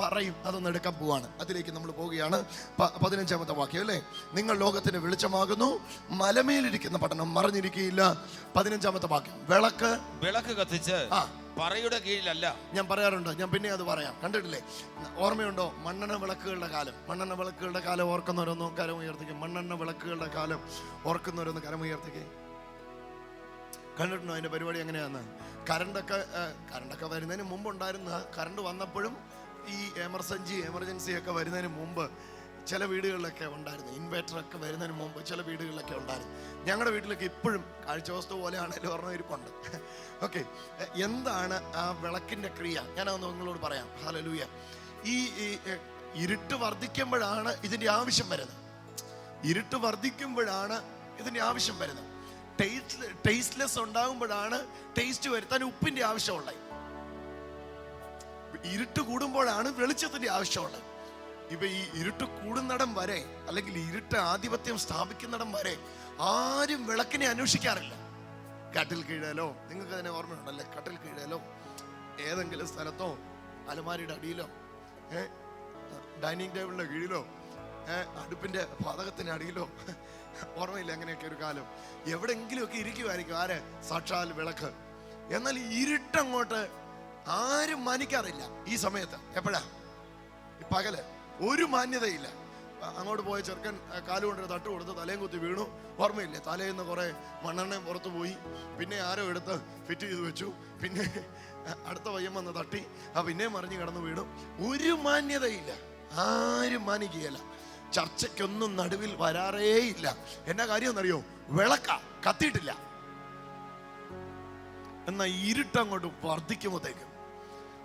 പറയും അതൊന്ന് എടുക്കാൻ പോവാണ്. അതിലേക്ക് നമ്മൾ പോവുകയാണ്. പതിനഞ്ചാമത്തെ വാക്യം അല്ലേ? നിങ്ങൾ ലോകത്തിന് വെളിച്ചമാകുന്നു മലമേലിരിക്കുന്ന പട്ടണം മറിഞ്ഞിരിക്കുകയില്ല. പതിനഞ്ചാമത്തെ വാക്യം വിളക്ക്. വിളക്ക് കത്തിച്ച് ആ. പറയുടെ കീഴിലല്ല. ഞാൻ പറയാറുണ്ട് ഞാൻ പിന്നെ അത് പറയാം. കണ്ടിട്ടില്ലേ? ഓർമ്മയുണ്ടോ? മണ്ണെണ്ണ വിളക്കുകളുടെ കാലം. മണ്ണെണ്ണ വിളക്കുകളുടെ കാലം ഓർക്കുന്നവരൊന്നും കരം ഉയർത്തിക്കും. മണ്ണെണ്ണ വിളക്കുകളുടെ കാലം ഓർക്കുന്നവരൊന്ന് കരം ഉയർത്തിക്കേ. കണ്ടിട്ടുണ്ടോ അതിന്റെ പരിപാടി എങ്ങനെയാന്ന്? കറണ്ടൊക്കെ കരണ്ടൊക്കെ കറണ്ടൊക്കെ വരുന്നതിന് മുമ്പ് ഉണ്ടായിരുന്ന കറണ്ട് വന്നപ്പോഴും ഈ എമർജൻസി എമർജൻസി ഒക്കെ വരുന്നതിന് മുമ്പ് ചില വീടുകളിലൊക്കെ ഉണ്ടായിരുന്നു. ഇൻവേർട്ടർ ഒക്കെ വരുന്നതിന് മുമ്പ് ചില വീടുകളിലൊക്കെ ഉണ്ടായിരുന്നു. ഞങ്ങളുടെ വീട്ടിലൊക്കെ ഇപ്പോഴും കാഴ്ചവസ്തു പോലെയാണെങ്കിലും ഒരെണ്ണം ഇരിപ്പുണ്ട് ഓക്കെ എന്താണ് ആ വിളക്കിന്റെ ക്രിയ? ഞാനതൊന്ന് നിങ്ങളോട് പറയാം. ഹലലൂയ ഈ, ഇരുട്ട് വർദ്ധിക്കുമ്പോഴാണ് ഇതിന്റെ ആവശ്യം വരുന്നത്. ഇരുട്ട് വർദ്ധിക്കുമ്പോഴാണ് ഇതിന്റെ ആവശ്യം വരുന്നത്. ടേസ്റ്റ് ടേസ്റ്റ്ലെസ് ഉണ്ടാകുമ്പോഴാണ് ടേസ്റ്റ് വരുത്താൻ ഉപ്പിന്റെ ആവശ്യമുള്ളത് ഇരുട്ട് കൂടുമ്പോഴാണ് വെളിച്ചത്തിന്റെ ആവശ്യമുള്ളത്. ഇപ്പൊ ഈ ഇരുട്ട് കൂടുന്നിടം വരെ അല്ലെങ്കിൽ ഇരുട്ട് ആധിപത്യം സ്ഥാപിക്കുന്നിടം വരെ ആരും വിളക്കിനെ അന്വേഷിക്കാറില്ല. കട്ടിൽ കീഴലോ നിങ്ങൾക്ക് അതിനെ ഓർമ്മയുണ്ടല്ലേ? കട്ടിൽ കീഴലോ ഏതെങ്കിലും സ്ഥലത്തോ അലമാരിയുടെ അടിയിലോ ഏഹ് ഡൈനിങ് ടേബിളിന്റെ കീഴിലോ ഏഹ് അടുപ്പിന്റെ പാതകത്തിന്റെ അടിയിലോ ഓർമ്മയില്ല അങ്ങനെയൊക്കെ ഒരു കാലം. എവിടെയെങ്കിലുമൊക്കെ ഇരിക്കുമായിരിക്കും ആരെ? സാക്ഷാൽ വിളക്ക്. എന്നാൽ ഇരുട്ടങ്ങോട്ട് ആരും മാനിക്കാറില്ല ഈ സമയത്ത്. എപ്പോഴാ? പകൽ. ഒരു മാന്യതയില്ല. അങ്ങോട്ട് പോയ ചെറുക്കൻ കാലുകൊണ്ട് തട്ട് കൊടുത്ത് തലയും കുത്തി വീണു. ഓർമ്മയില്ലേ? തലയിൽ നിന്ന് കുറെ മണ്ണെണ്ണയും പുറത്തു പോയി. പിന്നെ ആരോ എടുത്ത് ഫിറ്റ് ചെയ്ത് വെച്ചു. പിന്നെ അടുത്ത പയ്യൻ വന്ന് തട്ടി. ആ പിന്നെയും മറിഞ്ഞ് കിടന്നു വീണു. ഒരു മാന്യതയില്ല. ആരും മാനിക്കുകയല്ല. ചർച്ചയ്ക്കൊന്നും നടുവിൽ വരാറേ ഇല്ല എന്നാ കാര്യം എന്നറിയോ? വിളക്ക. കത്തിയിട്ടില്ല. എന്നാ ഇരുട്ടങ്ങോട്ട് വർദ്ധിക്കുമ്പോഴത്തേക്കും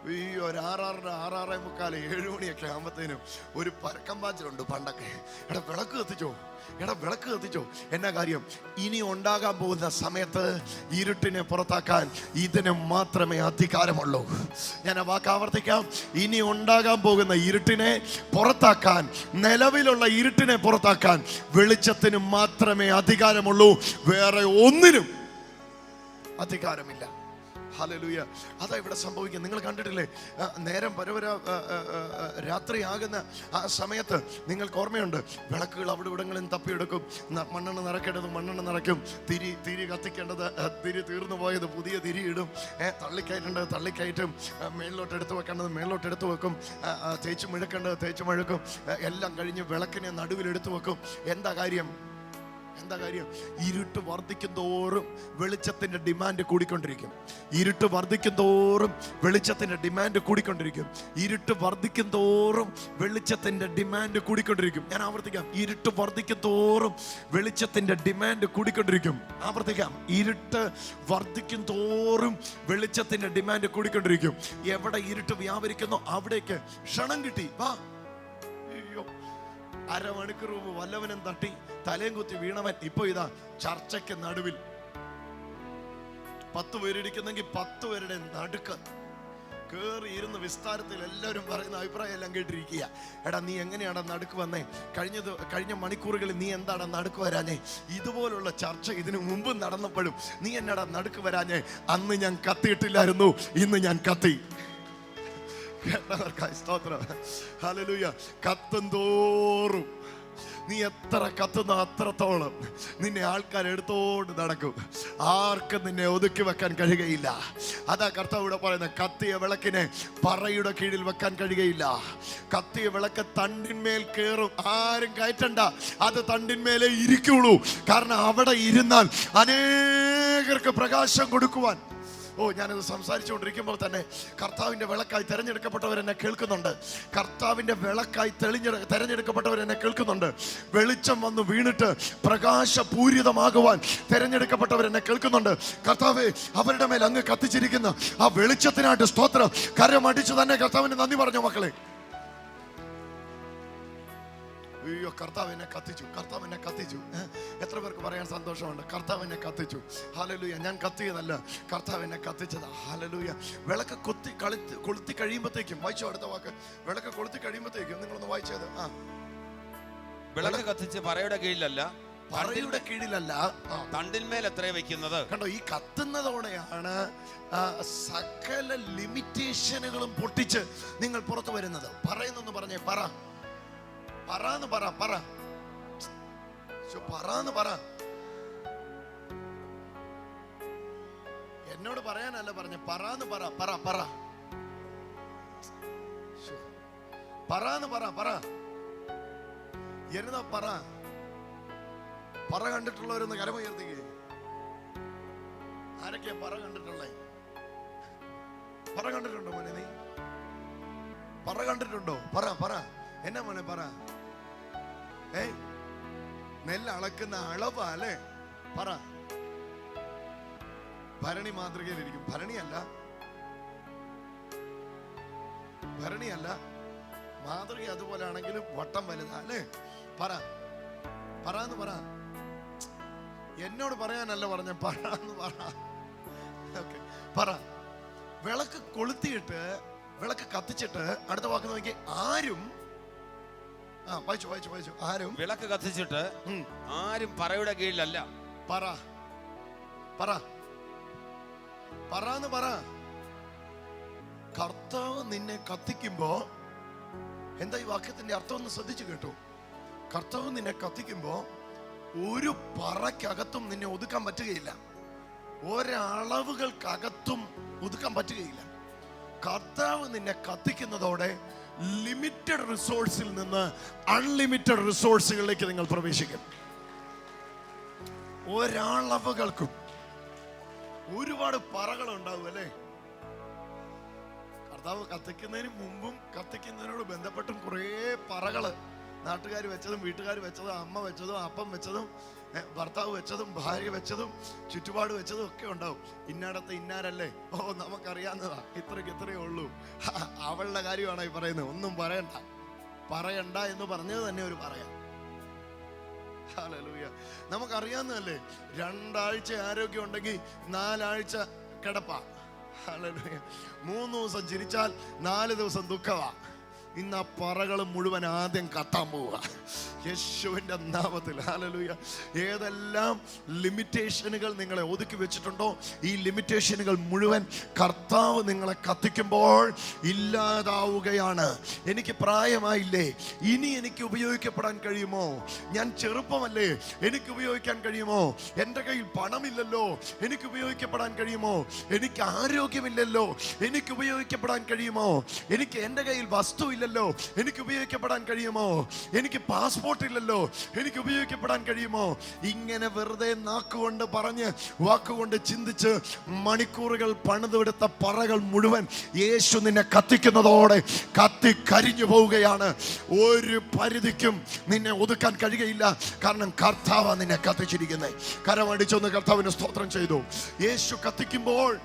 ഈ ഒരു ആറാറര ആറാറേ മുക്കാൽ ഏഴ് മണിയൊക്കെ ആകുമ്പോഴത്തേനും ഒരു പരക്കം പാച്ചിലുണ്ട് പണ്ടൊക്കെ. എടാ വിളക്ക് കത്തിച്ചോ? എടാ വിളക്ക് കത്തിച്ചോ? എന്നാ കാര്യം? ഇനി ഉണ്ടാകാൻ പോകുന്ന സമയത്ത് ഇരുട്ടിനെ പുറത്താക്കാൻ ഇതിന് മാത്രമേ അധികാരമുള്ളൂ. ഞാൻ ആ വാക്ക് ആവർത്തിക്കാം. ഇനി ഉണ്ടാകാൻ പോകുന്ന ഇരുട്ടിനെ പുറത്താക്കാൻ നിലവിലുള്ള ഇരുട്ടിനെ പുറത്താക്കാൻ വെളിച്ചത്തിന് മാത്രമേ അധികാരമുള്ളൂ. വേറെ ഒന്നിനും അധികാരമില്ല. ഹല്ലേലൂയ. അതാ ഇവിടെ സംഭവിക്കുക നിങ്ങൾ കണ്ടിട്ടില്ലേ? നേരം പരവര രാത്രിയാകുന്ന ആ സമയത്ത് നിങ്ങൾക്ക് ഓർമ്മയുണ്ട്? വിളക്കുകൾ അവിടെ ഇവിടങ്ങളിൽ തപ്പിയെടുക്കും. മണ്ണെണ്ണ നിറക്കേണ്ടത് മണ്ണെണ്ണ നിറയ്ക്കും. തിരി തിരി കത്തിക്കേണ്ടത് തിരി തീർന്നു പോയത് പുതിയ തിരി ഇടും. തള്ളിക്കയറ്റേണ്ടത് തള്ളിക്കയറ്റും. മേളിലോട്ട് എടുത്തു വെക്കേണ്ടത് മേളിലോട്ട് എടുത്തു വെക്കും. തേച്ച് മിഴുക്കേണ്ടത് തേച്ച് മിഴുക്കും. എല്ലാം കഴിഞ്ഞ് വിളക്കിനെ നടുവിൽ എടുത്തു വെക്കും. എന്താ കാര്യം? എന്താ കാര്യം? ഇരുട്ട് വർദ്ധിക്കും തോറും വെളിച്ചത്തിന്റെ ഡിമാൻഡ് കൂടിക്കൊണ്ടിരിക്കും. ഇരുട്ട് വർദ്ധിക്കും തോറും വെളിച്ചത്തിന്റെ ഡിമാൻഡ് കൂടിക്കൊണ്ടിരിക്കും. ഇരുട്ട് വർദ്ധിക്കും തോറും വെളിച്ചത്തിന്റെ ഡിമാൻഡ് കൂടിക്കൊണ്ടിരിക്കും. ഞാൻ ആവർത്തിക്കാം. ഇരുട്ട് വർദ്ധിക്കും തോറും വെളിച്ചത്തിന്റെ ഡിമാൻഡ് കൂടിക്കൊണ്ടിരിക്കും. ആവർത്തിക്കാം. ഇരുട്ട് വർദ്ധിക്കും തോറും വെളിച്ചത്തിന്റെ ഡിമാൻഡ് കൂടിക്കൊണ്ടിരിക്കും. എവിടെ ഇരുട്ട് വ്യാപരിക്കുന്നോ അവിടേക്ക് ക്ഷണം കിട്ടി. വാ. അയ്യോ. അരമണിക്കൂർ മുമ്പ് വല്ലവനും തട്ടി തലയും കുത്തി വീണവൻ ഇപ്പൊ ഇതാ ചർച്ചയ്ക്ക് നടുവിൽ. പത്ത് പേരിരിക്കുന്നെങ്കിൽ പത്ത് പേരുടെ നടുക്ക്. കേറി ഇരുന്ന് വിസ്താരത്തിൽ എല്ലാവരും പറയുന്ന അഭിപ്രായം എല്ലാം കേട്ടിരിക്കുക. എടാ നീ എങ്ങനെയാണ് നടുക്ക് വന്നേ? കഴിഞ്ഞ കഴിഞ്ഞ മണിക്കൂറുകളിൽ നീ എന്താണ് നടുക്ക് വരാനേ ഇതുപോലുള്ള ചർച്ച ഇതിനു മുമ്പ് നടന്നപ്പോഴും നീ എന്നടാ നടുക്ക് വരാനേ അന്ന് ഞാൻ കത്തിയിട്ടില്ലായിരുന്നു ഇന്ന് ഞാൻ കത്തി. കേട്ടവർക്കായി സ്തോത്രം. ഹലലൂയ കത്തും തോറും. നീ എത്ര കത്തുന്ന അത്രത്തോളം നിന്നെ ആൾക്കാർ എടുത്തോണ്ട് നടക്കും. ആർക്കും നിന്നെ ഒതുക്കി വെക്കാൻ കഴിയുകയില്ല. അതാ കർത്താവ് ഇവിടെ പറയുന്നത് കത്തിയ വിളക്കിനെ പറയുടെ കീഴിൽ വെക്കാൻ കഴിയുകയില്ല. കത്തിയ വിളക്ക് തണ്ടിന്മേൽ കയറും ആരും കയറ്റണ്ട. അത് തണ്ടിന്മേലെ ഇരിക്കുള്ളൂ. കാരണം അവിടെ ഇരുന്നാൽ അനേകർക്ക് പ്രകാശം കൊടുക്കുവാൻ ഓ ഞാനത് സംസാരിച്ചുകൊണ്ടിരിക്കുമ്പോൾ തന്നെ കർത്താവിന്റെ വിളക്കായി തിരഞ്ഞെടുക്കപ്പെട്ടവരെന്നെ കേൾക്കുന്നുണ്ട്. കർത്താവിന്റെ വിളക്കായി തെളിഞ്ഞ തിരഞ്ഞെടുക്കപ്പെട്ടവരെന്നെ കേൾക്കുന്നുണ്ട്. വെളിച്ചം വന്ന് വീണിട്ട് പ്രകാശപൂരിതമാകുവാൻ തിരഞ്ഞെടുക്കപ്പെട്ടവരെന്നെ കേൾക്കുന്നുണ്ട്. കർത്താവെ അവരുടെ മേൽ അങ്ങ് കത്തിച്ചിരിക്കുന്ന. ആ വെളിച്ചത്തിനായിട്ട് സ്തോത്രം. കരമടിച്ചു തന്നെ കർത്താവിന് നന്ദി പറഞ്ഞു മക്കളെ. അയ്യോ കർത്താവ് എന്നെ കത്തിച്ചു കർത്താവ് എന്നെ കത്തിച്ചു എത്ര പേർക്ക് പറയാൻ സന്തോഷമുണ്ട്? കർത്താവ് എന്നെ കത്തിച്ചു. ഹാലലൂയ ഞാൻ കത്തിയതല്ല. കർത്താവ് എന്നെ കത്തിച്ചതാ. ഹാലലൂയ വിളക്ക് കൊത്തി കളിത്ത് കൊളുത്തി കഴിയുമ്പോഴത്തേക്കും വായിച്ചു അടുത്ത വാക്ക്. വിളക്ക് കൊളുത്തി കഴിയുമ്പോഴത്തേക്കും നിങ്ങളൊന്ന് വായിച്ചത് ആ. വിളക്ക് കത്തിച്ച് പറയുടെ കീഴിലല്ല പറയുടെ കീഴിലല്ല. തണ്ടിന്മേൽ എത്ര വെക്കുന്നത്? കണ്ടോ ഈ കത്തുന്നതോടെയാണ് സകല ലിമിറ്റേഷനുകളും പൊട്ടിച്ച് നിങ്ങൾ പുറത്തു വരുന്നത്. പറയുന്നൊന്ന് പറഞ്ഞേ പറ. പറന്ന് പറ പറ. പറന്ന് പറ. എന്നോട് പറയാനല്ല പറഞ്ഞ പറന്ന് പറ പറ പറ. പറന്ന് പറ പറ. എന്നാ പറ. പറ കണ്ടിട്ടുള്ളവരൊന്ന് കരമുയർത്തിക്കേ ആരൊക്കെയാ പറ കണ്ടിട്ടുള്ളേ? പറ കണ്ടിട്ടുണ്ടോ മോനെ നീ? പറ കണ്ടിട്ടുണ്ടോ? പറ പറ. എന്നാ മോനെ പറ? ഏ നെല്ല് അളക്കുന്ന അളവാ അല്ലേ പറ. ഭരണി മാതൃകയിലിരിക്കും. ഭരണിയല്ല. ഭരണിയല്ല. മാതൃക അതുപോലെ ആണെങ്കിലും വട്ടം വലുതാ അല്ലേ? പറ. പറ എന്ന് പറ. എന്നോട് പറയാനല്ല പറഞ്ഞ പറ. എന്ന് പറ പറ. വിളക്ക് കൊളുത്തിയിട്ട് വിളക്ക് കത്തിച്ചിട്ട് അടുത്ത വാക്ക് നോക്കി ആരും വായിച്ചു വായിച്ചു വായിച്ചു. ആരും? വിളക്ക് കത്തിച്ചിട്ട് ആരും പറയുടെ കീഴിലല്ല. പറ. പറ. പറന്ന് പറ. കർത്താവ് നിന്നെ കത്തിക്കുമ്പോ എന്താ ഈ വാക്യത്തിന്റെ അർത്ഥം ഒന്ന് ശ്രദ്ധിച്ചു കേട്ടു. കർത്താവ് നിന്നെ കത്തിക്കുമ്പോ ഒരു പറക്കകത്തും നിന്നെ ഒതുക്കാൻ പറ്റുകയില്ല. ഒരളവുകൾക്കകത്തും ഒതുക്കാൻ പറ്റുകയില്ല. കർത്താവ് നിന്നെ കത്തിക്കുന്നതോടെ ലിമിറ്റഡ് റിസോഴ്സിൽ നിന്ന് അൺലിമിറ്റഡ് റിസോഴ്സുകളിലേക്ക് നിങ്ങൾ പ്രവേശിക്കും. ഒരാളവുകൾക്കും ഒരുപാട് പറകൾ ഉണ്ടാവും അല്ലേ? കർത്താവ് കത്തിക്കുന്നതിന് മുമ്പും കത്തിക്കുന്നതിനോട് ബന്ധപ്പെട്ടും കുറേ പറകൾ. നാട്ടുകാർ വെച്ചതും വീട്ടുകാർ വെച്ചതും അമ്മ വെച്ചതും അപ്പം വെച്ചതും ഭർത്താവ് വെച്ചതും ഭാര്യ വെച്ചതും ചുറ്റുപാട് വെച്ചതും ഒക്കെ ഉണ്ടാവും. ഇന്നടത്ത് ഇന്നാരല്ലേ? ഓ നമുക്കറിയാവുന്നതാ. ഇത്രയ്ക്ക് ഇത്രയേ ഉള്ളൂ. അവളുടെ കാര്യമാണ് ഈ പറയുന്നത്? ഒന്നും പറയണ്ട. പറയണ്ട എന്ന് പറഞ്ഞത് തന്നെ ഒരു പറയാം. നമുക്കറിയാവുന്നതല്ലേ? രണ്ടാഴ്ച ആരോഗ്യം ഉണ്ടെങ്കിൽ നാലാഴ്ച കിടപ്പാ. മൂന്ന് ദിവസം ചിരിച്ചാൽ നാല് ദിവസം ദുഃഖമാ ഇന്ന് ആ പറകൾ മുഴുവൻ ആദ്യം കത്താൻ പോവുക. യേശുവിന്റെ നാമത്തിൽ ഹാലലൂയ ഏതെല്ലാം ലിമിറ്റേഷനുകൾ നിങ്ങളെ ഒതുക്കി വെച്ചിട്ടുണ്ടോ ഈ ലിമിറ്റേഷനുകൾ മുഴുവൻ കർത്താവ് നിങ്ങളെ കത്തിക്കുമ്പോൾ ഇല്ലാതാവുകയാണ്. എനിക്ക് പ്രായമായില്ലേ? ഇനി എനിക്ക് ഉപയോഗിക്കപ്പെടാൻ കഴിയുമോ? ഞാൻ ചെറുപ്പമല്ലേ? എനിക്ക് ഉപയോഗിക്കാൻ കഴിയുമോ? എന്റെ കയ്യിൽ പണമില്ലല്ലോ? എനിക്ക് ഉപയോഗിക്കപ്പെടാൻ കഴിയുമോ? എനിക്ക് ആരോഗ്യമില്ലല്ലോ? എനിക്ക് ഉപയോഗിക്കപ്പെടാൻ കഴിയുമോ? എനിക്ക് എന്റെ കയ്യിൽ വസ്തു ഇല്ലല്ലോ എനിക്ക് ഉപയോഗിക്കപ്പെടാൻ കഴിയുമോ? എനിക്ക് പാസ്പോർട്ട് ഇല്ലല്ലോ. എനിക്ക് ഉപയോഗിക്കപ്പെടാൻ കഴിയുമോ? ഇങ്ങനെ വെറുതെ നാക്കുകൊണ്ട് പറഞ്ഞ് വാക്കുകൊണ്ട് ചിന്തിച്ച് മണിക്കൂറുകൾ പണിതെടുത്ത പറകൾ മുഴുവൻ യേശു നിന്നെ കത്തിക്കുന്നതോടെ കത്തി കരിഞ്ഞു പോവുകയാണ്. ഒരു പരിധിക്കും നിന്നെ ഒതുക്കാൻ കഴിയുകയില്ല. കാരണം കർത്താവ് നിന്നെ കത്തിച്ചിരിക്കുന്നത് കരമടിച്ചൊന്ന് കർത്താവിന് സ്തോത്രം ചെയ്തു. യേശു കത്തിക്കുമ്പോൾ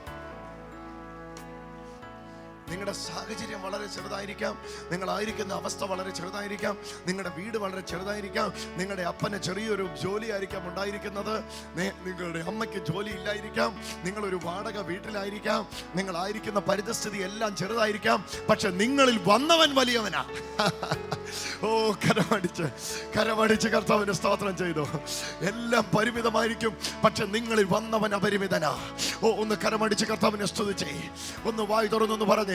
നിങ്ങളുടെ സാഹചര്യം വളരെ ചെറുതായിരിക്കാം. നിങ്ങളായിരിക്കുന്ന അവസ്ഥ വളരെ ചെറുതായിരിക്കാം. നിങ്ങളുടെ വീട് വളരെ ചെറുതായിരിക്കാം. നിങ്ങളുടെ അപ്പന് ചെറിയൊരു ജോലിയായിരിക്കാം ഉണ്ടായിരിക്കുന്നത്. നിങ്ങളുടെ അമ്മയ്ക്ക് ജോലി ഇല്ലായിരിക്കാം നിങ്ങളൊരു വാടക വീട്ടിലായിരിക്കാം. നിങ്ങളായിരിക്കുന്ന പരിതസ്ഥിതി എല്ലാം ചെറുതായിരിക്കാം. പക്ഷെ നിങ്ങളിൽ വന്നവൻ വലിയവനാ. ഓ കരമടിച്ച് കരമടിച്ച് കർത്താവിന് സ്തോത്രം ചെയ്തു. എല്ലാം പരിമിതമായിരിക്കും. പക്ഷെ നിങ്ങളിൽ വന്നവൻ അപരിമിതനാ. ഓ ഒന്ന് കരമടിച്ച് കർത്താവിനെ സ്തുതിച്ചേ. ഒന്ന് വായി തുറന്നൊന്ന് പറഞ്ഞേ.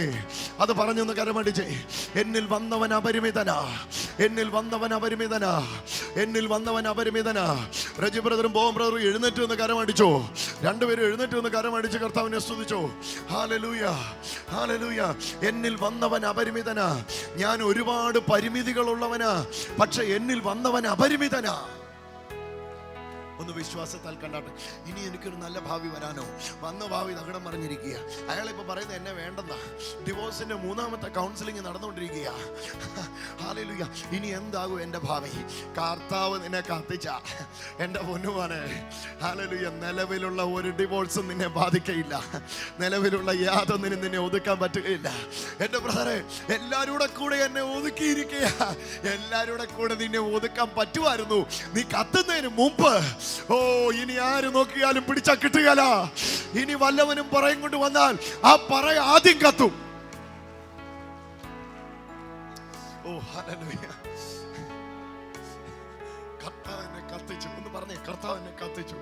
അത് പറഞ്ഞൊന്ന് കരമടിച്ചേ. എന്നിൽ വന്നവൻ അപരിമിതനാ. എന്നിൽ വന്നവൻ അപരിമിതനാ. എന്നിൽ വന്നവൻ അപരിമിതനാ. രജി ബ്രദറും ബോം ബ്രദറും എഴുന്നേറ്റ് ഒന്ന് കരമടിച്ചോ. രണ്ടുപേരും എഴുന്നേറ്റ് ഒന്ന് കരമടിച്ച് കർത്താവിനെ സ്തുതിച്ചോ. ഹാലലൂയ ഹാലലൂയ എന്നിൽ വന്നവൻ അപരിമിതനാ. ഞാൻ ഒരുപാട് പരിമിതികളുള്ളവനാ. പക്ഷെ എന്നിൽ വന്നവൻ അപരിമിതനാ. ഒന്ന് വിശ്വാസത്താൽ കണ്ടാട്ടെ. ഇനി എനിക്കൊരു നല്ല ഭാവി വരാനോ? വന്ന ഭാവി തകടം പറഞ്ഞിരിക്കുക അയാളിപ്പോൾ പറയുന്നത് എന്നെ വേണ്ടെന്നാ. ഡിവോഴ്സിന്റെ മൂന്നാമത്തെ കൗൺസിലിംഗ് നടന്നുകൊണ്ടിരിക്കുക ഹാലലുയ ഇനി എന്താകും എന്റെ ഭാവി? കർത്താവ് നിന്നെ കത്തിച്ച എന്റെ പൊന്നുമാനെ. ഹാലലുയ നിലവിലുള്ള ഒരു ഡിവോഴ്സും നിന്നെ ബാധിക്കയില്ല. നിലവിലുള്ള യാതൊന്നിനും നിന്നെ ഒതുക്കാൻ പറ്റുകയില്ല. എന്റെ ബ്രദറെ എല്ലാവരും കൂടെ എന്നെ ഒതുക്കിയിരിക്കുക എല്ലാവരും കൂടെ കൂടെ നിന്നെ ഒതുക്കാൻ പറ്റുമായിരുന്നു. നീ കത്തുന്നതിന് മുമ്പ് ഓ ഇനി ആര് നോക്കിയാലും പിടിച്ചാ കിട്ടുകയല്ല. ഇനി വല്ലവനും പറയും കൊണ്ട് വന്നാൽ ആ പറ ആദ്യം കത്തും. ഓ കർത്താവിനെ കത്തിച്ചു ഒന്ന് പറഞ്ഞേ കർത്താവിനെ കത്തിച്ചു.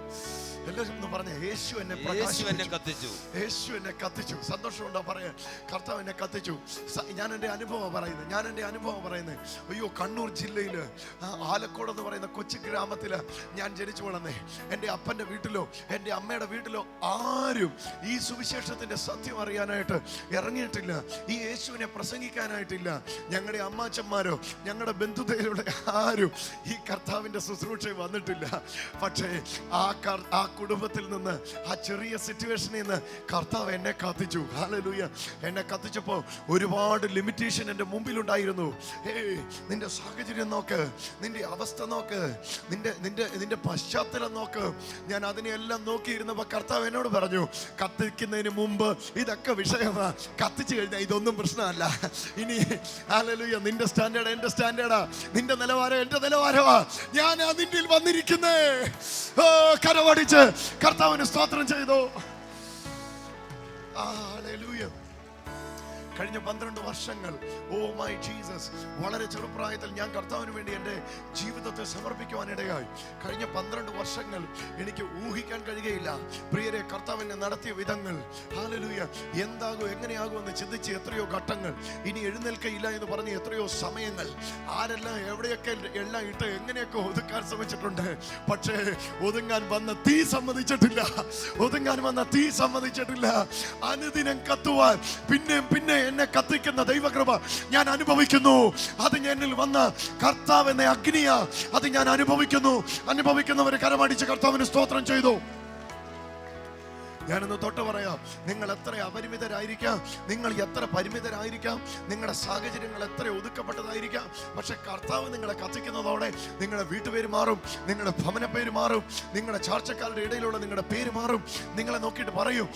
എല്ലാവരും പറഞ്ഞ യേശു എന്നെ യേശു എന്നെ കത്തിച്ചു. യേശു എന്നെ കത്തിച്ചു. സന്തോഷമുണ്ടോ പറയാൻ? കർത്താവ് എന്നെ കത്തിച്ചു. ഞാൻ എന്റെ അനുഭവം പറയുന്നത് ഞാൻ എന്റെ അനുഭവം പറയുന്നത് അയ്യോ കണ്ണൂർ ജില്ലയിൽ ആലക്കോട് എന്ന് പറയുന്ന കൊച്ചു ഗ്രാമത്തിൽ ഞാൻ ജനിച്ചു വളർന്നേ. എന്റെ അപ്പന്റെ വീട്ടിലോ എന്റെ അമ്മയുടെ വീട്ടിലോ ആരും ഈ സുവിശേഷത്തിന്റെ സത്യം അറിയാനായിട്ട് ഇറങ്ങിയിട്ടില്ല. ഈ യേശുവിനെ പ്രസംഗിക്കാനായിട്ടില്ല. ഞങ്ങളുടെ അമ്മാച്ചന്മാരോ ഞങ്ങളുടെ ബന്ധുതയിലൂടെ ആരും ഈ കർത്താവിന്റെ ശുശ്രൂഷയിൽ വന്നിട്ടില്ല. പക്ഷേ ആ ആ കുടുംബത്തിൽ നിന്ന് ആ ചെറിയ സിറ്റുവേഷനിൽ നിന്ന് കർത്താവ് എന്നെ കത്തിച്ചു. ഹാലലൂയ എന്നെ കത്തിച്ചപ്പോൾ ഒരുപാട് ലിമിറ്റേഷൻ എന്റെ മുമ്പിലുണ്ടായിരുന്നു. ഏയ് നിന്റെ സാഹചര്യം നോക്ക് നിന്റെ അവസ്ഥ നോക്ക് നിന്റെ നിന്റെ നിന്റെ പശ്ചാത്തലം നോക്ക്. ഞാൻ അതിനെയെല്ലാം നോക്കിയിരുന്നപ്പോൾ കർത്താവ് എന്നോട് പറഞ്ഞു കത്തിക്കുന്നതിന് മുമ്പ് ഇതൊക്കെ വിഷയമാ. കത്തിച്ചു കഴിഞ്ഞാൽ ഇതൊന്നും പ്രശ്നമല്ല. ഇനി ഹാലലൂയ നിന്റെ സ്റ്റാൻഡേർഡ് എന്റെ സ്റ്റാൻഡേർഡാ നിന്റെ നിലവാരം എന്റെ നിലവാരമാ. ഞാൻ അതിന്റെ വന്നിരിക്കുന്നേ. കരവടിച്ച് കർത്താവിന് സ്തോത്രം ചെയ്തു. ഹല്ലേലൂയ. കഴിഞ്ഞ പന്ത്രണ്ട് വർഷങ്ങൾ. ഓ മൈ ജീസസ് വളരെ ചെറുപ്രായത്തിൽ ഞാൻ കർത്താവിന് വേണ്ടി എന്റെ ജീവിതത്തെ സമർപ്പിക്കുവാനിടയായി കഴിഞ്ഞ പന്ത്രണ്ട് വർഷങ്ങൾ എനിക്ക് ഊഹിക്കാൻ കഴിയുകയില്ല. പ്രിയരെ കർത്താവിനെ നടത്തിയ വിധങ്ങൾ. ഹാലലൂയ എന്താകും എങ്ങനെയാകും എന്ന് ചിന്തിച്ച് എത്രയോ ഘട്ടങ്ങൾ. ഇനി എഴുന്നേൽക്കയില്ല എന്ന് പറഞ്ഞ് എത്രയോ സമയങ്ങൾ. ആരെല്ലാം എവിടെയൊക്കെ എല്ലാം ഇട്ട് എങ്ങനെയൊക്കെ ഒതുക്കാൻ ശ്രമിച്ചിട്ടുണ്ട്. പക്ഷേ ഒതുങ്ങാൻ വന്ന തീ സമ്മതിച്ചിട്ടില്ല. ഒതുങ്ങാൻ വന്ന തീ സമ്മതിച്ചിട്ടില്ല. അനുദിനം കത്തുവാൻ പിന്നെയും പിന്നെ എന്നെ കത്തിക്കുന്ന ദൈവകൃപ ഞാൻ അനുഭവിക്കുന്നു. അത് എന്നിൽ വന്ന കർത്താവ് എന്ന അഗ്നിയ. അത് ഞാൻ അനുഭവിക്കുന്നു. അനുഭവിക്കുന്നവർ കരമടിച്ച് കർത്താവിന് സ്തോത്രം ചെയ്തു. ഞാനൊന്ന് തൊട്ട് പറയാം. നിങ്ങൾ എത്ര അപരിമിതരായിരിക്കാം? നിങ്ങൾ എത്ര പരിമിതരായിരിക്കാം? നിങ്ങളുടെ സാഹചര്യങ്ങൾ എത്ര ഒതുക്കപ്പെട്ടതായിരിക്കാം? പക്ഷെ കർത്താവ് നിങ്ങളെ കത്തിക്കുന്നതോടെ നിങ്ങളുടെ വീട്ടുപേര് മാറും നിങ്ങളുടെ ഭവന പേര് മാറും നിങ്ങളുടെ ചാർച്ചക്കാരുടെ ഇടയിലുള്ള നിങ്ങളുടെ പേര് മാറും. നിങ്ങളെ നോക്കിയിട്ട് പറയും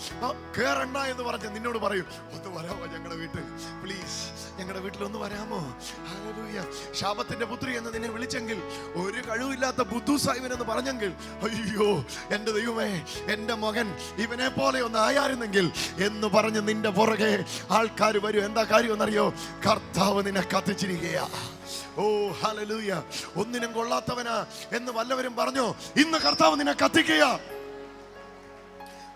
കേറണ്ട എന്ന് പറഞ്ഞ് നിന്നോട് പറയും ഒന്ന് വരാമോ ഞങ്ങളുടെ വീട്ടിൽ? പ്ലീസ് ഞങ്ങളുടെ വീട്ടിൽ ഒന്ന് വരാമോ. ശാപത്തിന്റെ പുത്രി എന്ന് നിന്നെ വിളിച്ചെങ്കിൽ ഒരു കഴിവില്ലാത്ത ബുദ്ധു സാഹിബൻ എന്ന് പറഞ്ഞെങ്കിൽ അയ്യോ എന്റെ ദൈവമേ എന്റെ മകൻ ഇവനെ പോലെ ഒന്ന് ആയായിരുന്നെങ്കിൽ എന്ന് പറഞ്ഞ് നിന്റെ പുറകെ ആൾക്കാർ വരും. എന്താ കാര്യം എന്നറിയോ? കർത്താവ് നിന്നെ കത്തിച്ചിരിക്കുകയാ. ഓ ഹലലൂയ ഒന്നിനും കൊള്ളാത്തവനാ എന്ന് വല്ലവരും പറഞ്ഞു? ഇന്ന് കർത്താവ് നിന്നെ കത്തിക്കുക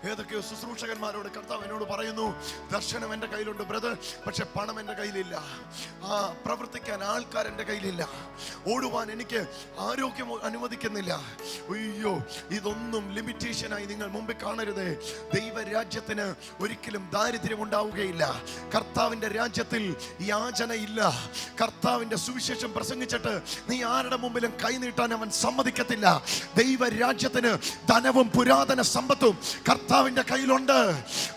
ഏതൊക്കെയോ ശുശ്രൂഷകന്മാരോട് കർത്താവ് എന്നോട് പറയുന്നു? ദർശനം എന്റെ കയ്യിലുണ്ട് ബ്രദർ. പക്ഷെ പണം എന്റെ കയ്യിലില്ല. ആ പ്രവർത്തിക്കാൻ ആൾക്കാർ എന്റെ കയ്യിലില്ല. ഓടുവാൻ എനിക്ക് ആരോഗ്യം അനുവദിക്കുന്നില്ല. അയ്യോ ഇതൊന്നും ലിമിറ്റേഷനായി നിങ്ങൾ മുമ്പിൽ കാണരുത്. ദൈവരാജ്യത്തിന് ഒരിക്കലും ദാരിദ്ര്യം ഉണ്ടാവുകയില്ല. കർത്താവിന്റെ രാജ്യത്തിൽ യാചനയില്ല. കർത്താവിന്റെ സുവിശേഷം പ്രസംഗിച്ചിട്ട് നീ ആരുടെ മുമ്പിലും കൈനീട്ടാൻ അവൻ സമ്മതിക്കത്തില്ല. ദൈവരാജ്യത്തിന് ധനവും പുരാതന സമ്പത്തും കർത്താവിന്റെ കയ്യിലുണ്ട്.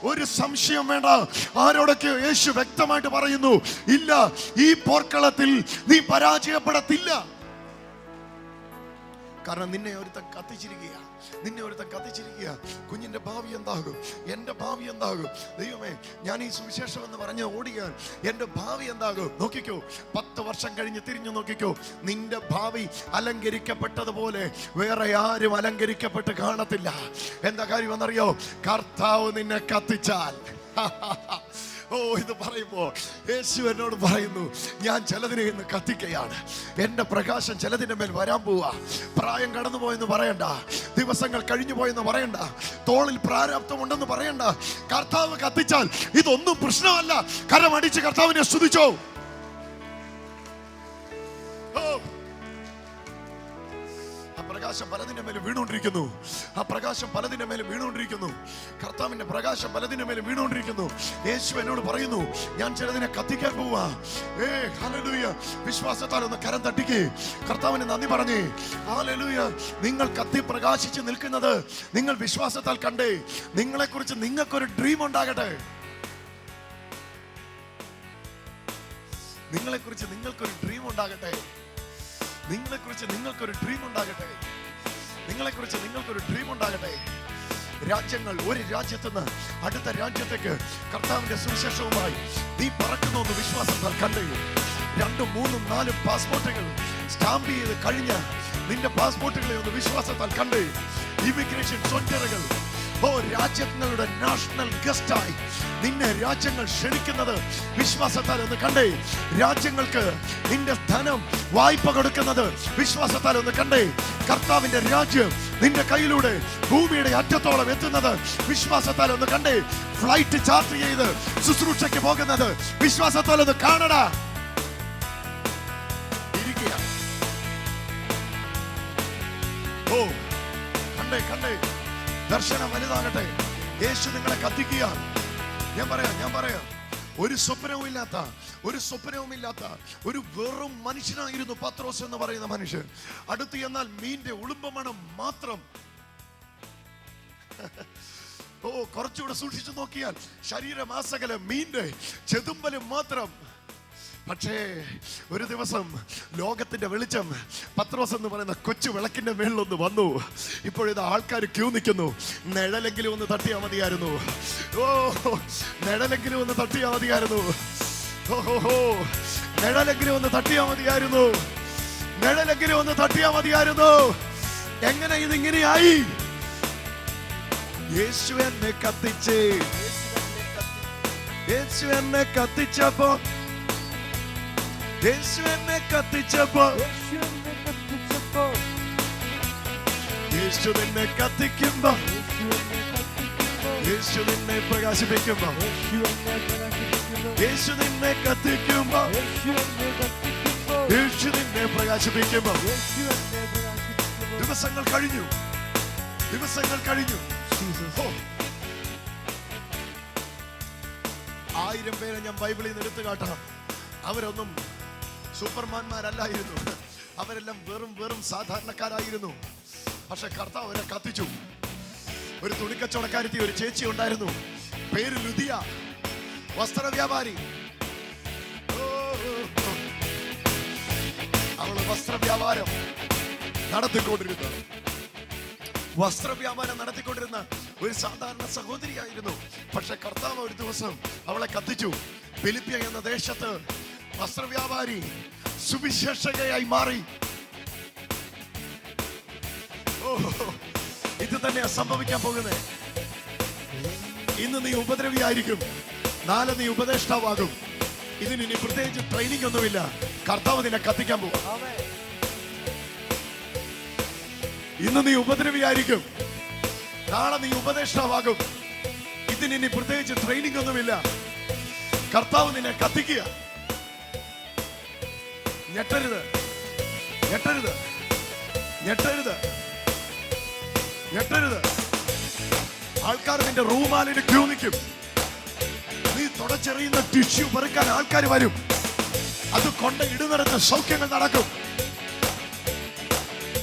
ഒരു സംശയം വേണ്ട. ആരോടൊക്കെ യേശു വ്യക്തമായിട്ട് പറയുന്നു ഇല്ല ഈ പോർക്കളത്തിൽ നീ പരാജയപ്പെടത്തില്ല. കാരണം നിന്നെ ഒരുത്തൻ കത്തിച്ചിരിക്കുക. നിന്നെ ഒരുത്തൻ കത്തിച്ചിരിക്കുക. കുഞ്ഞിന്റെ ഭാവി എന്താകും? എന്റെ ഭാവി എന്താകും? ദൈവമേ ഞാൻ ഈ സുവിശേഷം എന്ന് പറഞ്ഞ് ഓടിയാൽ എന്റെ ഭാവി എന്താകും? നോക്കിക്കോ പത്ത് വർഷം കഴിഞ്ഞ് തിരിഞ്ഞു നോക്കിക്കോ. നിന്റെ ഭാവി അലങ്കരിക്കപ്പെട്ടതുപോലെ വേറെ ആരും അലങ്കരിക്കപ്പെട്ട് കാണത്തില്ല. എന്താ കാര്യം എന്നറിയോ? കർത്താവ് നിന്നെ കത്തിച്ചാൽ. ഓ ഇത് പറയുമ്പോൾ യേശു എന്നോട് പറയുന്നു ഞാൻ ചിലതിനെ ഇന്ന് കത്തിക്കുകയാണ് എന്റെ പ്രകാശം ചിലതിന്റെ മേൽ വരാൻ പോവുക പ്രായം കടന്നു കടന്നുപോയെന്ന് പറയണ്ട. ദിവസങ്ങൾ കഴിഞ്ഞു പോയെന്ന് പറയണ്ട. തോളിൽ പ്രാരാബ്ദമുണ്ടെന്ന് പറയണ്ട. കർത്താവ് കത്തിച്ചാൽ ഇതൊന്നും പ്രശ്നമല്ല. കരമടിച്ച് കർത്താവിനെ സ്തുതിച്ചോ. പ്രകാശം പലതിന്റെ മേലും വീണുകൊണ്ടിരിക്കുന്നു. ആ പ്രകാശം പലതിന്റെ മേലും വീണുകൊണ്ടിരിക്കുന്നു. കർത്താവിന്റെ പ്രകാശം പലതിന്റെ മേലും വീണുകൊണ്ടിരിക്കുന്നു. യേശു എന്നോട് പറയുന്നു ഞാൻ ചിലതിനെ കത്തിക്കാൻ പോവാ. വിശ്വാസത്താൽ ഒന്ന് കരം തട്ടിക്കേ. കർത്താവിന് നന്ദി പറഞ്ഞേ. ഹാലലൂയ നിങ്ങൾ കത്തി പ്രകാശിച്ച് നിൽക്കുന്നത് നിങ്ങൾ വിശ്വാസത്താൽ കണ്ടേ. നിങ്ങളെക്കുറിച്ച് നിങ്ങൾക്കൊരു ഡ്രീം ഉണ്ടാകട്ടെ. നിങ്ങളെക്കുറിച്ച് നിങ്ങൾക്കൊരു ഡ്രീം ഉണ്ടാകട്ടെ. നിങ്ങളെക്കുറിച്ച് നിങ്ങൾക്കൊരു ഡ്രീം ഉണ്ടാകട്ടെ. നിങ്ങളെ കുറിച്ച് നിങ്ങൾക്കൊരു ഡ്രീം ഉണ്ടാകട്ടെ. രാജ്യങ്ങൾ ഒരു രാജ്യത്ത് നിന്ന് അടുത്ത രാജ്യത്തേക്ക് കർത്താവിന്റെ സുവിശേഷവുമായി നീ പറക്കുന്നു എന്ന് വിശ്വാസത്താൽ കണ്ടേ രണ്ടും മൂന്നും നാലും പാസ്പോർട്ടുകൾ സ്റ്റാമ്പ് ചെയ്ത് കഴിഞ്ഞ നിന്റെ പാസ്പോർട്ടുകളെ ഒന്ന് വിശ്വാസത്താൽ കണ്ടേ ഇമിഗ്രേഷൻ സൊഞ്ചറുകൾ ഓ രാജ്യങ്ങളുടെ നാഷണൽ ഗസ്റ്റായി നിന്നെ രാജ്യങ്ങൾ ക്ഷണിക്കുന്നത് വിശ്വാസത്താൽ ഒന്ന് കണ്ടേ. രാജ്യങ്ങൾക്ക് നിന്റെ ധനം വായ്പ കൊടുക്കുന്നത് വിശ്വാസത്താൽ ഒന്ന് കണ്ടേ. കർത്താവിന്റെ രാജ്യം നിന്റെ കയ്യിലൂടെ ഭൂമിയുടെ അറ്റത്തോളം എത്തുന്നത് വിശ്വാസത്താൽ ഒന്ന് കണ്ടേ. ഫ്ലൈറ്റ് ചാർട്ട് ചെയ്ത് ശുശ്രൂഷയ്ക്ക് പോകുന്നത് വിശ്വാസത്താൽ ഒന്ന് കാണടാ. ഇരിക്കുക. ഓ കണ്ടേ കണ്ടേ. ദർശനം വലുതാകട്ടെ. യേശു നിങ്ങളെ കത്തിക്കുക ഞാൻ പറയാം ഞാൻ പറയാം. ഒരു സ്വപ്നവും ഇല്ലാത്ത ഒരു സ്വപ്നവും ഇല്ലാത്ത ഒരു വെറും മനുഷ്യനായിരുന്നു പത്രോസ് എന്ന് പറയുന്ന മനുഷ്യൻ. അടുത്ത് എന്നാൽ മീന്റെ ഉളുമ്പമണം മാത്രം. ഓ കുറച്ചുകൂടെ സൂക്ഷിച്ചു നോക്കിയാൽ ശരീരമാസകല മീന്റെ ചെതുമ്പലും മാത്രം. പക്ഷേ ഒരു ദിവസം ലോകത്തിന്റെ വെളിച്ചം പത്രോസ് എന്ന് പറയുന്ന കൊച്ചു വിളക്കിന്റെ മേളിലൊന്ന് വന്നു. ഇപ്പോഴിത് ആൾക്കാർ ക്യൂ നിൽക്കുന്നു. നിഴലെങ്കിലും ഒന്ന് തട്ടിയാൽ മതിയായിരുന്നു. ഓ നിഴലെങ്കിലും ഒന്ന് തട്ടിയാൽ മതിയായിരുന്നു. ഓഹോ നിഴലെങ്കിലും ഒന്ന് തട്ടിയാൽ മതിയായിരുന്നു. നിഴലെങ്കിലും ഒന്ന് തട്ടിയാൽ മതിയായിരുന്നു. എങ്ങനെ ഇതിങ്ങനെയായി യേശു എന്നെ കത്തിച്ച്. യേശു എന്നെ കത്തിച്ചപ്പോ യേശു എന്നെ കത്തിച്ചപ്പോ യേശു നിന്നെ കത്തിക്കുമ്പോ യേശു നിന്നെ പ്രകാശിപ്പിക്കുമ്പോ യേശു നിന്നെ കത്തിക്കുമ്പോ യേശു നിന്നെ പ്രകാശിപ്പിക്കുമ്പോ ദിവസങ്ങൾ കഴിഞ്ഞു. ദിവസങ്ങൾ കഴിഞ്ഞു. ആയിരം പേരെ ഞാൻ ബൈബിളിൽ നിന്ന് എടുത്തു കാട്ടണം. അവരൊന്നും സൂപ്പർമാൻമാരല്ലായിരുന്നു അവരെല്ലാം വെറും വെറും സാധാരണക്കാരായിരുന്നു. പക്ഷെ കർത്താവ് അവരെ കത്തിച്ചു. ഒരു തുണിക്കച്ചവടക്കാരത്തി ഒരു ചേച്ചി ഉണ്ടായിരുന്നു. പേര് ലുദിയ. വസ്ത്ര വ്യാപാരി. അവൾ വസ്ത്ര വ്യാപാരം നടത്തിക്കൊണ്ടിരുന്നു. വസ്ത്ര വ്യാപാരം നടത്തിക്കൊണ്ടിരുന്ന ഒരു സാധാരണ സഹോദരിയായിരുന്നു. പക്ഷെ കർത്താവ് ഒരു ദിവസം അവളെ കത്തിച്ചു. ഫിലിപ്പിയ എന്ന ദേശത്ത് വസ്ത്ര വ്യാപാരി സുവിശേഷകയായി മാറി. ഇത് തന്നെയാ സംഭവിക്കാൻ പോകുന്നത്. ഇന്ന് നീ ഉപദ്രവിയായിരിക്കും. നാളെ നീ ഉപദേഷ്ടാവാകും. ഇതിന് ഇനി പ്രത്യേകിച്ച് ട്രെയിനിങ് ഒന്നുമില്ല. കർത്താവ് നിന്നെ കത്തിക്കാൻ പോകും ഇന്ന് നീ ഉപദ്രവിയായിരിക്കും. നാളെ നീ ഉപദേഷ്ടാവാകും. ഇതിന് ഇനി പ്രത്യേകിച്ച് ട്രെയിനിങ് ഒന്നുമില്ല. കർത്താവ് നിന്നെ കത്തിക്കുക. ഞെട്ടരുത്. ഞെട്ടരുത്. ഞെട്ടരുത്. ഞെട്ടരുത്. ആൾക്കാർ നിന്റെ റൂമാലിന് ക്യൂ നിൽക്കും. നീ തുടച്ചെറിയുന്ന ടിഷ്യൂ പെറുക്കാൻ ആൾക്കാർ വരും. അത് കൊണ്ട് ഇടുന്നിടത്ത് സൗഖ്യങ്ങൾ നടക്കും.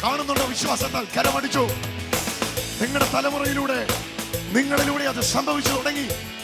കാണുന്നുണ്ടോ വിശ്വാസത്താൽ? കരമടിച്ചു. നിങ്ങളുടെ തലമുറയിലൂടെ നിങ്ങളിലൂടെ അത് സംഭവിച്ചു തുടങ്ങി.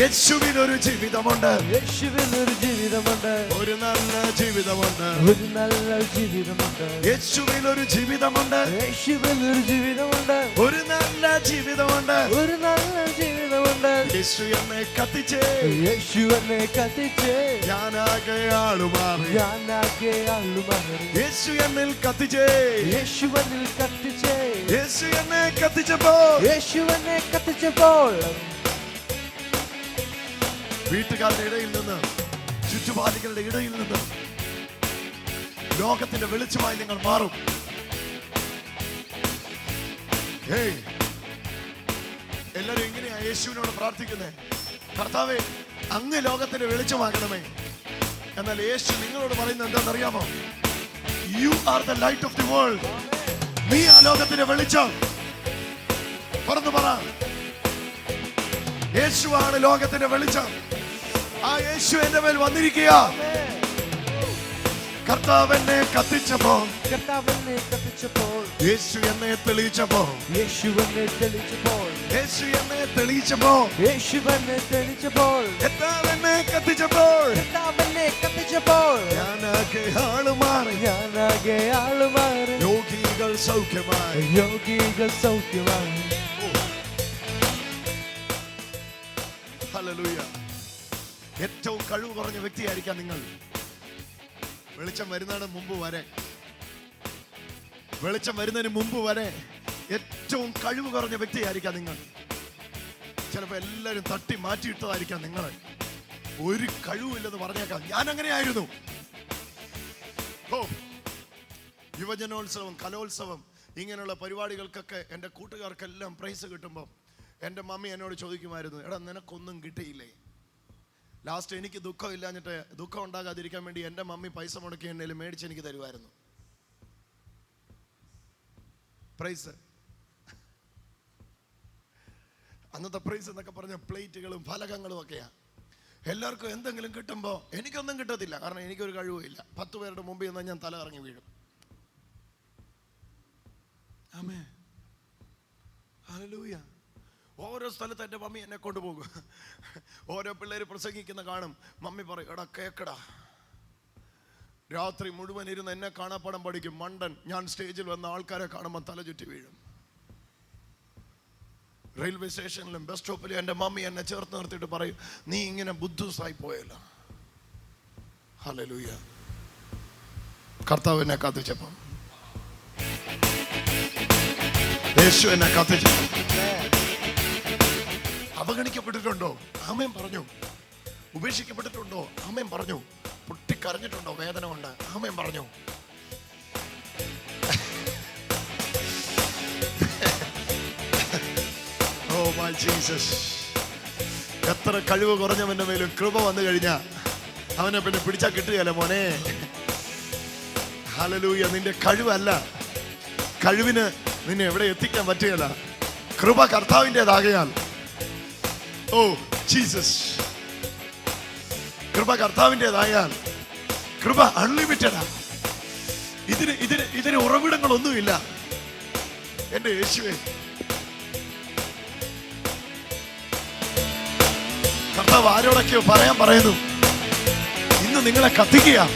യേശുവിൽ ഒരു ജീവിതമുണ്ട്. യേശുവിൽ ഒരു ജീവിതമുണ്ട്. ഒരു നല്ല ജീവിതമുണ്ട്. ഒരു നല്ല ജീവിതമുണ്ട്. യേശുവിൽ ഒരു ജീവിതമുണ്ട്. യേശുവിൽ ഒരു ജീവിതമുണ്ട്. ഒരു നല്ല ജീവിതമുണ്ട്. ഒരു നല്ല ജീവിതമുണ്ട്. യേശു എന്നെ കത്തിച്ചേ. യേശു എന്നെ കത്തിച്ചേ. ഞാനാകെ ആളുമാറി. ഞാനാകെ ആളുമാറി. യേശു എന്നിൽ കത്തിച്ചേ. യേശു എന്നിൽ കത്തിച്ചേ. യേശു എന്നെ കത്തിച്ചപ്പോ യേശു എന്നെ കത്തിച്ചപ്പോൾ. വീട്ടുകാരുടെ ഇടയിൽ നിന്ന് ചുറ്റുപാടികളുടെ ഇടയിൽ നിന്ന് ലോകത്തിന്റെ വെളിച്ചമായി നിങ്ങൾ മാറും എല്ലാരും എങ്ങനെയാ യേശുവിനോട് പ്രാർത്ഥിക്കുന്നത് കർത്താവെ അങ്ങ് ലോകത്തിന്റെ വെളിച്ചമാകണമേ. എന്നാൽ യേശു നിങ്ങളോട് പറയുന്നത് എന്താണെന്നറിയാമോ? You are the light of the world നീ ആ ലോകത്തിന്റെ വെളിച്ചം. തുറന്നു പറ. യേശുവാണ് ലോകത്തിന്റെ വെളിച്ചം. ആ യേശു എന്റെ മേൽ വന്നിരിക്കുക കർത്താവ് എന്നെ കത്തിച്ചപ്പോ കർത്താവ് എന്നെ കത്തിച്ചപ്പോൾ യേശു എന്നെ തെളിയിച്ചപ്പോ യേശു എന്നെ തെളിയിച്ചപ്പോൾ യേശു എന്നെ തെളിയിച്ചപ്പോ യേശു എന്നെ തെളിയിച്ചപ്പോൾ കർത്താവ് എന്നെ കത്തിച്ചപ്പോൾ. കർത്താവ് എന്നെ കത്തിച്ചപ്പോൾ. ഞാനാകെ ആളുമാറി. ഞാനാകെ ആളുമാറി. യോഗികൾ സൗഖ്യമായി. യോഗികൾ സൗഖ്യമായി. ഹല്ലേലൂയ. ഏറ്റവും കഴിവ് കുറഞ്ഞ വ്യക്തിയായിരിക്കാം നിങ്ങൾ. വെളിച്ചം വരുന്നതിന് മുമ്പ് വരെ. വെളിച്ചം വരുന്നതിന് മുമ്പ് വരെ ഏറ്റവും കഴിവ് കുറഞ്ഞ വ്യക്തിയായിരിക്കാം നിങ്ങൾ. ചിലപ്പോൾ എല്ലാവരും തട്ടി മാറ്റിയിട്ടതായിരിക്കാം നിങ്ങൾ ഒരു കഴിവില്ലെന്ന് പറഞ്ഞേക്കാം. ഞാൻ അങ്ങനെയായിരുന്നു. ഓ യുവജനോത്സവം കലോത്സവം ഇങ്ങനെയുള്ള പരിപാടികൾക്കൊക്കെ എന്റെ കൂട്ടുകാർക്കെല്ലാം പ്രൈസ് കിട്ടുമ്പോൾ എന്റെ മമ്മി എന്നോട് ചോദിക്കുമായിരുന്നു എടാ നിനക്കൊന്നും കിട്ടിയില്ലേ? ലാസ്റ്റ് എനിക്ക് ദുഃഖം ഇല്ലാഞ്ഞിട്ട് ദുഃഖം ഉണ്ടാകാതിരിക്കാൻ വേണ്ടി എന്റെ മമ്മി പൈസ മുടക്കി എണ്ണയിൽ മേടിച്ച് എനിക്ക് തരുമായിരുന്നു പ്രൈസ് അന്നത്തെ പ്രൈസ് എന്നൊക്കെ പറഞ്ഞ പ്ലേറ്റുകളും ഫലകങ്ങളും ഒക്കെയാണ് എല്ലാവർക്കും എന്തെങ്കിലും കിട്ടുമ്പോൾ എനിക്കൊന്നും കിട്ടത്തില്ല. കാരണം എനിക്കൊരു കഴിവുമില്ല പത്ത് പേരുടെ മുമ്പിൽ നിന്നാൽ ഞാൻ തല ഇറങ്ങി വീഴും. ആമേ ഹല്ലേലൂയ ഓരോ സ്ഥലത്ത് എന്റെ മമ്മി എന്നെ കൊണ്ടുപോകും. ഓരോ പിള്ളേർ പ്രസംഗിക്കുന്ന കാണും. മമ്മി പറയും എടാ കേക്കടാ. രാത്രി മുഴുവൻ ഇരുന്ന് എന്നെ കാണാപ്പടം പഠിക്കും. മണ്ടൻ ഞാൻ സ്റ്റേജിൽ വന്ന ആൾക്കാരെ കാണുമ്പോൾ തല ചുറ്റി വീഴും. റെയിൽവേ സ്റ്റേഷനിലും ബസ് സ്റ്റോപ്പിലും എന്റെ മമ്മി എന്നെ ചേർത്ത് നിർത്തിയിട്ട് പറയും നീ ഇങ്ങനെ ബുദ്ധുസായി പോയല്ലോ. ഹല്ലേലൂയ. കർത്താവ് എന്നെ കാത്തിച്ചപ്പം. യേശു എന്നെ കാത്തിച്ചു അവഗണിക്കപ്പെട്ടിട്ടുണ്ടോ? ആമേൻ പറഞ്ഞു. ഉപേക്ഷിക്കപ്പെട്ടിട്ടുണ്ടോ? ആമേൻ പറഞ്ഞു. പൊട്ടിക്കറിഞ്ഞിട്ടുണ്ടോ വേദന കൊണ്ട്. ആമേൻ പറഞ്ഞു. ഓ മൈ ജീസസ് എത്ര കഴിവ് കുറഞ്ഞവന്റെ മേലും കൃപ വന്നു കഴിഞ്ഞാ അവനെ പിന്നെ പിടിച്ചാൽ കിട്ടുകയല്ല മോനെ. ഹലലൂയ നിന്റെ കഴിവല്ല. കഴിവിന് നിന്നെ എവിടെ എത്തിക്കാൻ പറ്റുകയല്ല. കൃപ കർത്താവിന്റെതാകയാൽ ഓ ജീസസ്. കൃപ കർത്താവിന്റെതായാൽ കൃപ അൺലിമിറ്റഡാ. ഇതിന് ഇതിന് ഇതിന് ഉറവിടങ്ങളൊന്നുമില്ല. എന്റെ യേശുവേ. കർത്താവ് ആരോടൊക്കെയോ പറയാൻ പറയുന്നു. ഇന്ന് നിങ്ങളെ കത്തിക്കുക.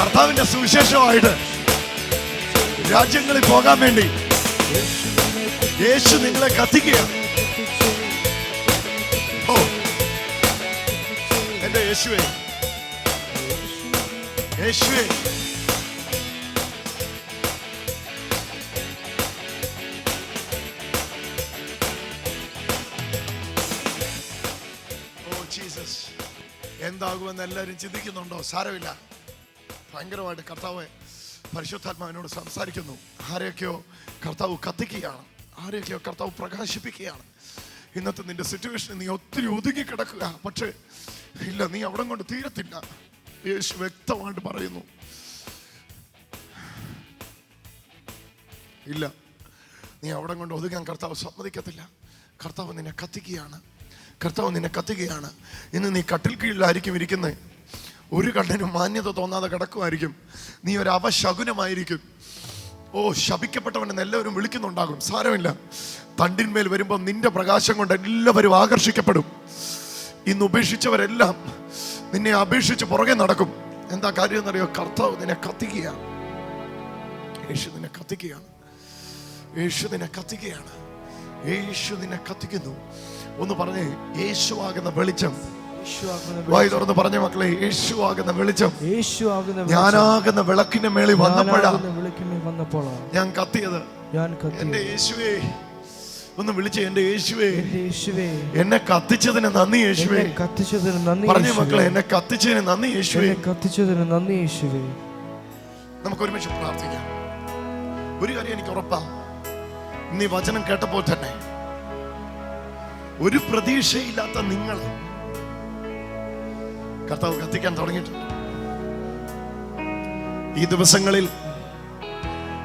കർത്താവിന്റെ സുവിശേഷമായിട്ട് രാജ്യങ്ങളിൽ പോകാൻ വേണ്ടി യേശു നിങ്ങളെ കത്തിക്കുക. യേശുവേ യേശുവേ ഓ ജീസസ് എന്താകുമെന്ന് എല്ലാവരും ചിന്തിക്കുന്നുണ്ടോ? സാരമില്ല. ഭയങ്കരമായിട്ട് കർത്താവ് പരിശുദ്ധാത്മാവിനോട് സംസാരിക്കുന്നു. ആരെയൊക്കെയോ കർത്താവ് കത്തിക്കുകയാണ്. ആരെയൊക്കെയോ കർത്താവ് പ്രകാശിപ്പിക്കുകയാണ്. ഇന്നത്തെ നിന്റെ സിറ്റുവേഷൻ നീ ഒത്തിരി ഒതുങ്ങി കിടക്കുക. പക്ഷേ ഇല്ല നീ അവിടെ കൊണ്ട് തീരത്തില്ല. യേശു വ്യക്തമായിട്ട് പറയുന്നു. ഇല്ല നീ അവിടെ കൊണ്ട് ഒതുങ്ങാൻ കർത്താവ് സമ്മതിക്കത്തില്ല. കർത്താവ് നിന്നെ കത്തിക്കുകയാണ്. കർത്താവ് നിന്നെ കത്തിക്കുകയാണ്. ഇന്ന് നീ കട്ടിൽ കീഴിലായിരിക്കും ഇരിക്കുന്നത്. ഒരു കണ്ണിനും മാന്യത തോന്നാതെ കിടക്കുമായിരിക്കും. നീ ഒരു അവശകുനമായിരിക്കും. ഓ ശപിക്കപ്പെട്ടവനെന്ന് എല്ലാവരും വിളിക്കുന്നുണ്ടാകും. സാരമില്ല. തണ്ടിന്മേൽ വരുമ്പോൾ നിന്റെ പ്രകാശം കൊണ്ട് എല്ലാവരും ആകർഷിക്കപ്പെടും. ഇന്ന് ഉപേക്ഷിച്ചവരെല്ലാം നിന്നെ അപേക്ഷിച്ച് പുറകെ നടക്കും. എന്താ കാര്യം എന്നറിയോ? കർത്താവ് നിന്നെ കത്തിക്കുകയാണ്. യേശു നിന്നെ കത്തിക്കുകയാണ്. യേശു നിന്നെ കത്തിക്കുകയാണ്. യേശു നിന്നെ കത്തിക്കുന്നു. ഒന്ന് പറഞ്ഞേ യേശു ആകുന്ന വെളിച്ചം. വായി തുറന്ന് പറഞ്ഞ മക്കളെ യേശു ആകുന്ന വെളിച്ചം. യേശു ആകുന്ന ഞാനാകുന്ന വിളക്കിന്റെ മേളിൽ വന്നപ്പോഴാ ഞാനാകുന്ന വിളിക്കുമേ വന്നപ്പോഴാ ഞാൻ കത്തിയത്. ഞാൻ എന്റെ യേശുവേ ഒന്ന് വിളിച്ച് എന്റെ യേശുവേ. യേശുവേ. എന്നെ കത്തിച്ചതിന് നന്ദി യേശുവേ. കത്തിച്ചതിന് നന്ദി പറഞ്ഞു. മക്കളെ എന്നെ കത്തിച്ചതിന് നന്ദി യേശുവേ. കത്തിച്ചതിന് നന്ദി യേശുവേ. നമുക്ക് ഒരുമിച്ച് പ്രാർത്ഥിക്കാം. ഒരു കാര്യം എനിക്ക് ഉറപ്പാ. നീ വചനം കേട്ടപ്പോൾ തന്നെ ഒരു പ്രതീക്ഷയില്ലാത്ത നിങ്ങൾ കർത്താവ് കത്തിക്കാൻ തുടങ്ങിയിട്ടുണ്ട്. ഈ ദിവസങ്ങളിൽ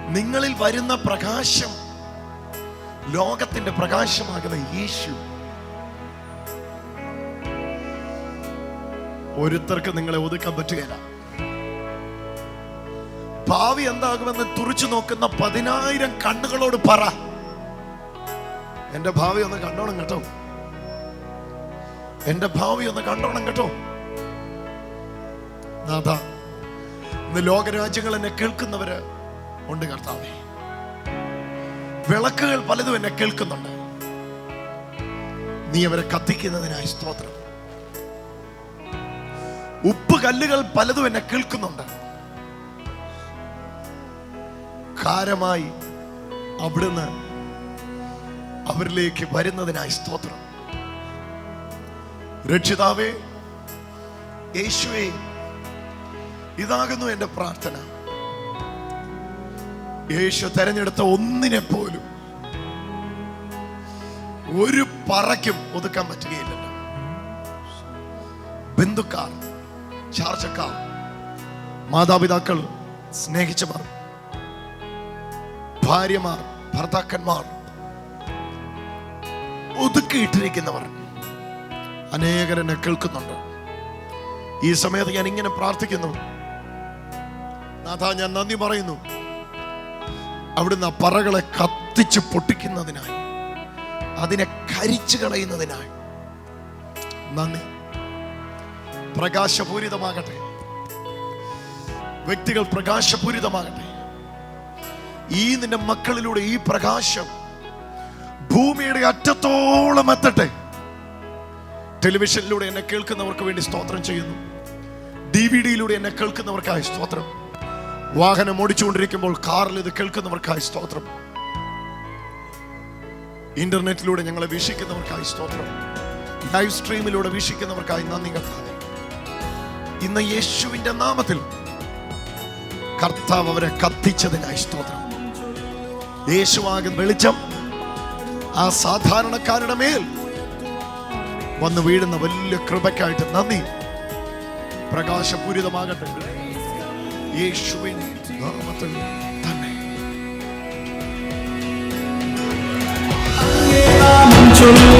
നിങ്ങളിൽ വരുന്ന പ്രകാശം ലോകത്തിന്റെ പ്രകാശമാകുന്ന യേശു. ഒരുത്തർക്ക് നിങ്ങളെ ഒതുക്കാൻ പറ്റുകയില്ല. ഭാവി എന്താകുമെന്ന് തുറിച്ചു നോക്കുന്ന പതിനായിരം കണ്ണുകളോട് പറ. എന്റെ ഭാവി ഒന്ന് കണ്ടോണം കേട്ടോ. എന്റെ ഭാവി ഒന്ന് കണ്ടോണം കേട്ടോ. നാഥ ഇന്ന് ലോകരാജ്യങ്ങൾ എന്നെ കേൾക്കുന്നവര് ഉണ്ട് കർത്താവേ. വിളക്കുകൾ പലതും എന്നെ കേൾക്കുന്നുണ്ട്. നീ അവരെ കത്തിക്കുന്നതിനായി സ്തോത്രം. ഉപ്പ് കല്ലുകൾ പലതും എന്നെ കേൾക്കുന്നുണ്ട്. കാരമായി അവിടുന്ന് അവരിലേക്ക് വരുന്നതിനായി സ്തോത്രം. രക്ഷിതാവേ യേശുവേ ഇതാകുന്നു എന്റെ പ്രാർത്ഥന. യേശു തെരഞ്ഞെടുത്ത ഒന്നിനെ പോലും ഒരു പറയ്ക്കും ഒതുക്കാൻ പറ്റുകയില്ലല്ലോ. ബന്ധുക്കാർ ചാർച്ചക്കാർ മാതാപിതാക്കൾ സ്നേഹിച്ചവർ ഭാര്യമാർ ഭർത്താക്കന്മാർ ഒതുക്കിയിട്ടിരിക്കുന്നവർ അനേകരനെ കേൾക്കുന്നുണ്ട്. ഈ സമയത്ത് ഞാൻ ഇങ്ങനെ പ്രാർത്ഥിക്കുന്നു. നാഥ ഞാൻ നന്ദി പറയുന്നു. അവിടുന്ന് ആ പറകളെ കത്തിച്ച് പൊട്ടിക്കുന്നതിനായി അതിനെ കരിച്ചു കളയുന്നതിനായി. നന്ദി. പ്രകാശപൂരിതമാകട്ടെ. വ്യക്തികൾ പ്രകാശപൂരിതമാകട്ടെ. ഈ നിന്റെ മക്കളിലൂടെ ഈ പ്രകാശം ഭൂമിയുടെ അറ്റത്തോളം എത്തട്ടെ. ടെലിവിഷനിലൂടെ എന്നെ കേൾക്കുന്നവർക്ക് വേണ്ടി സ്തോത്രം ചെയ്യുന്നു. ഡി വി ഡിയിലൂടെ എന്നെ കേൾക്കുന്നവർക്കായി സ്തോത്രം. വാഹനം ഓടിച്ചുകൊണ്ടിരിക്കുമ്പോൾ കാറിൽ ഇത് കേൾക്കുന്നവർക്കായി സ്തോത്രം. ഇന്റർനെറ്റിലൂടെ ഞങ്ങളെ വീക്ഷിക്കുന്നവർക്കായി സ്തോത്രം. ലൈവ് സ്ട്രീമിലൂടെ വീക്ഷിക്കുന്നവർക്കായി നന്ദി കർത്താവ്. ഇന്ന് യേശുവിന്റെ നാമത്തിൽ കർത്താവ് അവരെ കത്തിച്ചതിനായി സ്തോത്രം. യേശുവാകും വെളിച്ചം ആ സാധാരണക്കാരുടെ മേൽ വന്ന് വീഴുന്ന വലിയ കൃപയ്ക്കായിട്ട് നന്ദി. പ്രകാശപൂരിതമാകട്ടെ. യേശുവിൻ നാമത്തിൽ തന്നെ ചൊല്ല